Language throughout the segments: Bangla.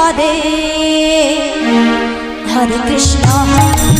Hare Hare Krishna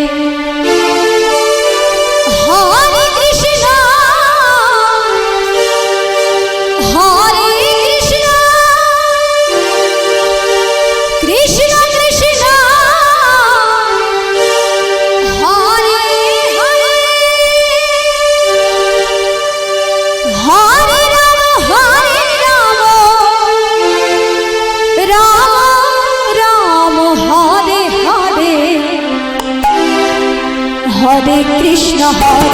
Krishna Hare